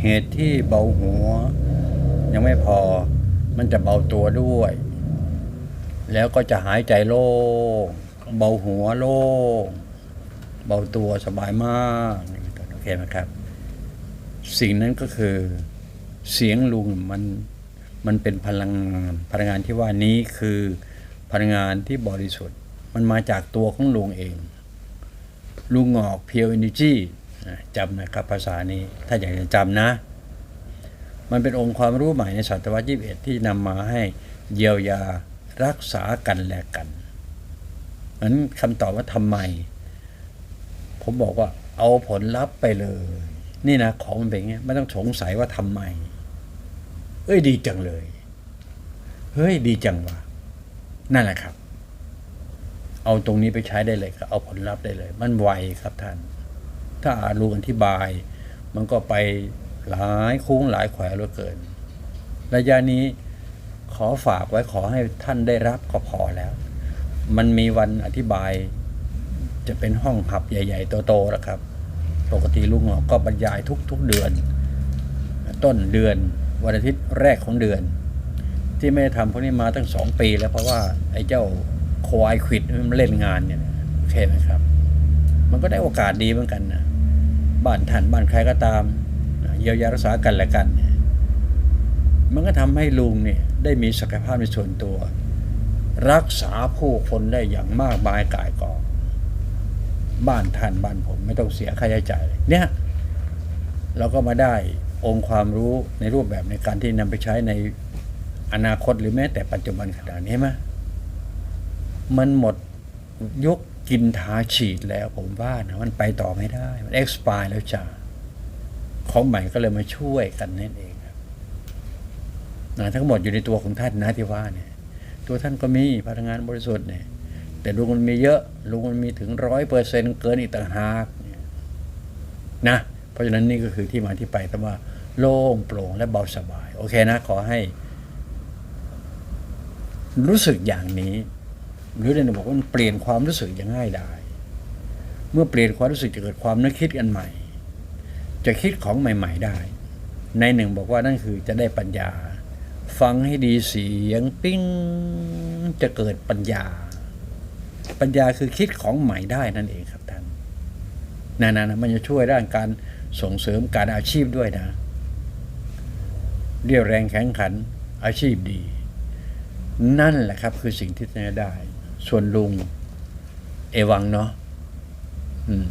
เหตุที่เบาหัว ยังไม่พอ มันจะเบาตัวด้วย แล้วก็จะหายใจโล่งเบาหัวโล่งเบาตัวสบายมากโอเคไหมครับ สิ่งนั้นก็คือ เสียงลุงมันมันเป็นพลังงานพลังงานที่ว่านี้คือพลังงานที่บริสุทธิ์ มันมาจากตัวของลุงเอง ลุงงอกเพียวเอเนจี จำนะครับภาษานี้ถ้าอยากจะจำนะ มันเป็นองค์ความรู้ใหม่ในศตวรรษ21ที่นำมาให้เยียวยารักษากันและกันนั้นคำตอบว่าทำไม ผมบอกว่าเอาผลลัพธ์ไปเลย นี่นะของมันเป็นอย่างเงี้ไม่ต้องสงสัยว่าทำไม เอ้ยดีจังเลย เฮ้ยดีจังว่ะนั่นแหละครับ เอาตรงนี้ไปใช้ได้เลยครับเอาผลลัพธ์ได้เลย มันไวครับท่าน ถ้าอาลุงอธิบาย มันก็ไปหลายคุ้งหลายแขวเหลือเกิน ระยะนี้ขอฝากไว้ขอให้ท่านได้รับก็พอแล้ว มันมีวันอธิบาย จะเป็นห้องหับใหญ่ๆโตๆแล้วครับ ปกติลุงหอก็บรรยายทุกๆเดือน ต้นเดือนวันอาทิตย์แรกของเดือน ที่ไม่ได้ทำพวกนี้มาตั้งสองปีแล้วเพราะว่าไอ้เจ้าควายควิดมันเล่นงานเนี่ยนะโอเคไหมครับ มันก็ได้โอกาสดีเหมือนกันนะบ้านท่านบ้านใครก็ตามเยียวยารักษากันและกันมันก็ทำให้ลุงเนี่ยได้มีศักยภาพในส่วนตัว รักษาผู้คนได้อย่างมากมายกายกองบ้านท่านบ้านผมไม่ต้องเสียค่าใช้จ่ายเลยเนี่ยเราก็มาได้องค์ความรู้ในรูปแบบในการที่นำไปใช้ในอนาคตหรือแม้แต่ปัจจุบันขณะนี้ไหมมันหมดยก กินทาฉีดแล้วผมว่านะมันไปต่อไม่ได้ มัน expire แล้วจ้าของใหม่ก็เลยมาช่วยกันนั่นเองครับนะทั้งหมดอยู่ในตัวของท่านนะที่ว่าเนี่ย ตัวท่านก็มีพลังงานบริสุทธิ์เนี่ย แต่ลุงมันมีเยอะลุงมันมีถึงร้อยเปอร์เซ็นเกินอีกต่างหากเนี่ยนะ เพราะฉะนั้นนี่ก็คือที่มาที่ไปแต่ว่า โล่งโปร่งและเบาสบาย โอเคนะ ขอให้ รู้สึกอย่างนี้ หรือเรนบอกว่ามันเปลี่ยนความรู้สึกอย่างง่ายได้เมื่อเปลี่ยนความรู้สึกจะเกิดความนึกคิดกันใหม่ จะคิดของใหม่ ๆได้ ในหนึ่งบอกว่านั่นคือจะได้ปัญญา ฟังให้ดีเสียงปิ้งจะเกิดปัญญา ปัญญาคือคิดของใหม่ได้นั่นเองครับท่านนานนะมันจะช่วยด้านการส่งเสริมการอาชีพด้วยนะ เรียวแรงแข็งขันอาชีพดี นั่นแหละครับคือสิ่งที่จะได้ ส่วนลุง เอวังเนาะอืม